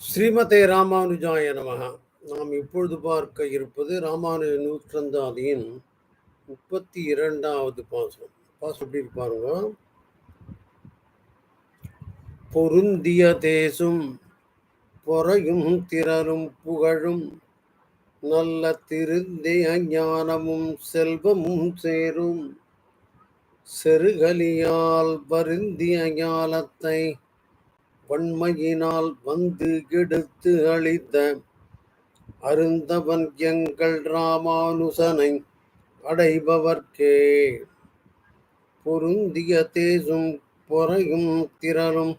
ஸ்ரீமதே ராமானுஜாய நமக நாம் இப்பொழுது பார்க்க இருப்பது ராமானுஜ நூற்றந்தாதியின் முப்பத்தி இரண்டாவது பாசம் பாசம் எப்படி இருப்பாருங்க பொருந்திய தேசும் பொறையும் திரரும் புகழும் நல்ல திருந்திய ஞானமும் செல்வமும் சேரும். செருகலியால் வருந்திய ஞானத்தை வன்மையினால் வந்து கெடுத்து அழித்த அருந்தவன் எங்கள் ராமானுசனை அடைபவர்க்கே. பொருந்திய தேசும் பொறையும் திரளும்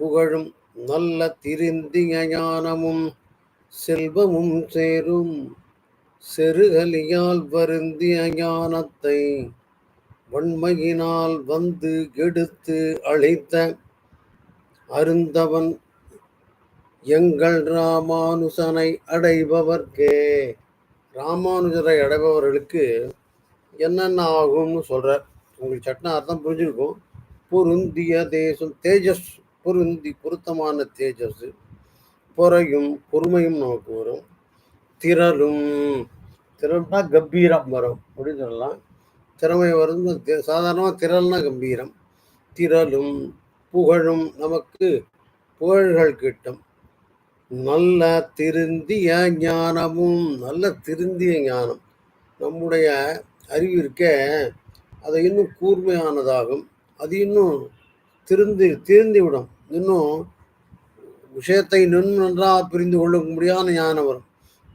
புகழும் நல்ல திருந்திய ஞானமும் செல்வமும் சேரும். செருகலியால் வருந்திய ஞானத்தை வன்மையினால் வந்து கெடுத்து அழித்த அருந்தவன் எங்கள் ராமானுசனை அடைபவர்க்கே. ராமானுஜரை அடைபவர்களுக்கு என்னென்ன ஆகும்னு சொல்கிறார் உங்களுக்கு சட்ன அர்த்தம் புரிஞ்சிருக்கும். பொருந்திய தேசம் தேஜஸ் பொருந்தி பொருத்தமான தேஜஸ். பொறையும் பொறுமையும் நமக்கு வரும். திரளும் திரள்னா கம்பீரம் வரும் அப்படின்னு சொல்லலாம். திறமை வரும் சாதாரணமாக திரள்னா கம்பீரம். திரளும் புகழும் நமக்கு புகழ்கள் கிட்டும். நல்ல திருந்திய ஞானமும் நல்ல திருந்திய ஞானம். நம்முடைய அறிவிற்க அதை இன்னும் கூர்மையானதாகும். அது இன்னும் திருந்தி திருந்திவிடும். இன்னும் விஷயத்தை நின்று நன்றாக புரிந்து கொள்ள முடியாத ஞானம் வரும்.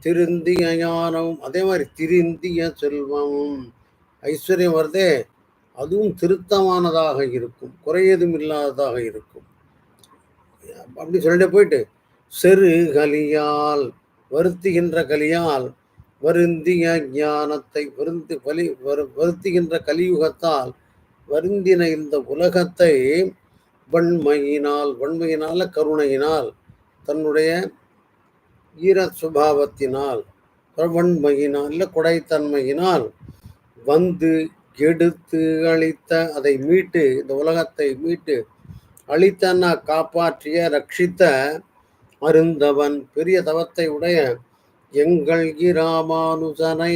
திருந்திய ஞானமும் அதே மாதிரி திருந்திய செல்வமும். ஐஸ்வர்யம் வருதே அதுவும் திருத்தமானதாக இருக்கும் குறையதும் இல்லாததாக இருக்கும். அப்படி சொல்லிட்டு போயிட்டு செரு கலியால் வருத்துகின்ற கலியால் வருந்திய ஞானத்தை வருந்து வலி வருத்துகின்ற கலியுகத்தால் வருந்தின இந்த உலகத்தை வன்மையினால் வன்மையினால கருணையினால் தன்னுடைய ஈர சுபாவத்தினால் வன்மையினால் இல்லை கொடைத்தன்மையினால் வந்து கெடுத்து அழித்த அதை மீட்டு இந்த உலகத்தை மீட்டு அழித்தன்னா காப்பாற்றிய ரட்சித்த அருந்தவன் பெரிய தவத்தை உடைய எங்கள் இராமானுசனை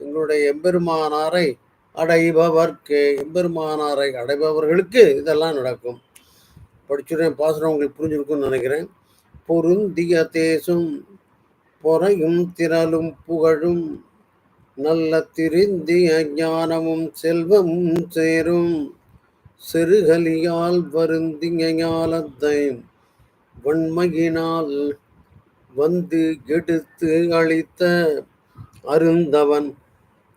எங்களுடைய எம்பெருமானாரை அடைபவர்க்கு எம்பெருமானாரை அடைபவர்களுக்கு இதெல்லாம் நடக்கும். படிச்சுடுறேன் பாசுரம் உங்களுக்கு புரிஞ்சிருக்கும்னு நினைக்கிறேன். பொருந்திய தேசும் பொறையும் திரளும் புகழும் நல்ல திருந்திய ஞானமும் செல்வமும் சேரும். சிறுகலியால் வருந்திய ஞானத்தை வன்மையினால் வந்து எடுத்து அளித்த அருந்தவன்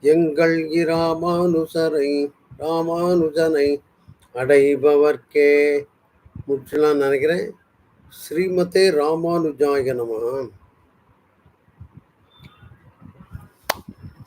எங்கள் இராமானுசரை ராமானுஜனை அடைபவர்க்கே. முற்றிலாம் நினைக்கிறேன். ஸ்ரீமதே ராமானுஜாய